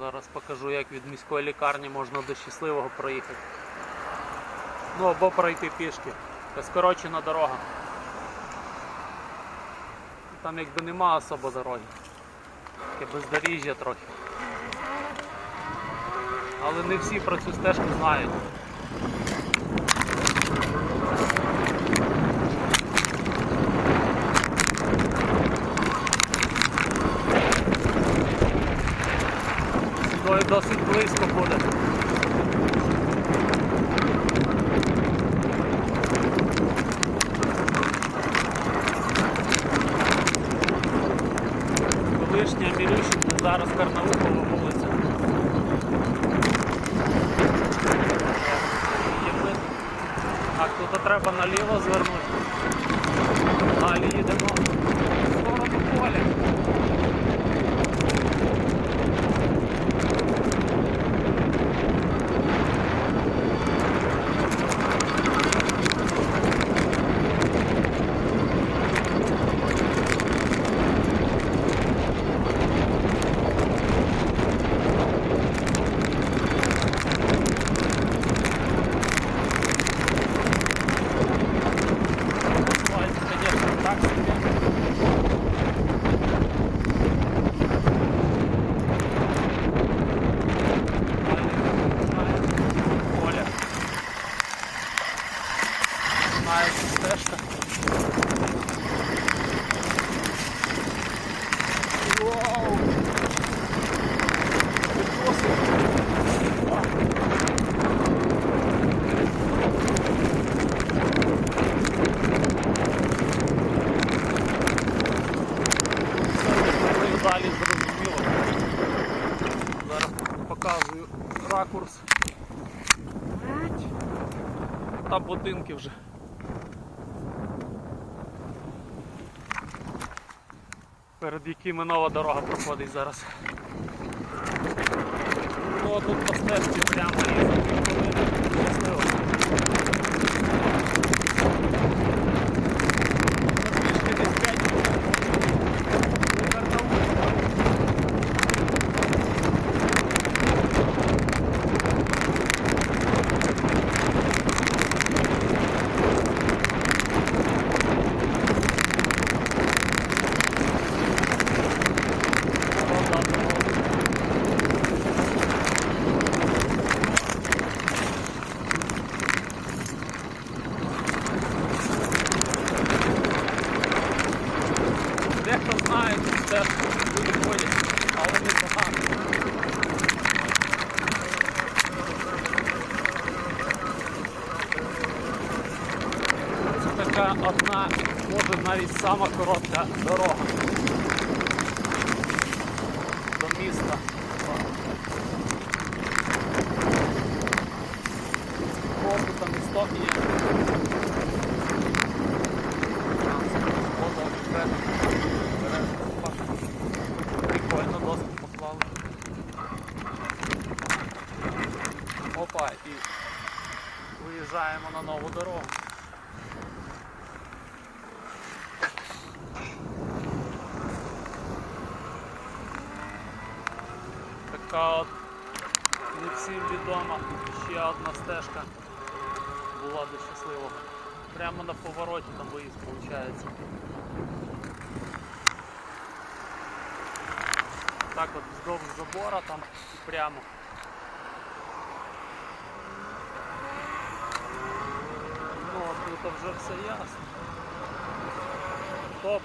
Зараз покажу, як від міської лікарні можна до щасливого проїхати. Ну або пройти пішки. Це скорочена дорога. Там якби нема особо дороги. Таке бездоріжжя трохи. Але не всі про цю стежку знають. Сюди досить близько буде. Колишня Мірющина, зараз Карнаухова вулиця. Так, тут треба наліво звернути. Далі їдемо Знаю, стежка. Вау! Ну далі зрозуміло. Зараз показую ракурс. Та будинки вже. Перед якими нова дорога проходить зараз. Ну, тут по стежці прямо і Така одна, може навіть сама коротка дорога до міста. Просто там істок є. Прикольно досить поклали. Опа, і виїжджаємо на нову дорогу. Така от не всім відома ще одна стежка була до щасливого. Прямо на повороті там виїзд виходить. Так от вздовж забора там і прямо. Ну, тут вже все ясно. Топ.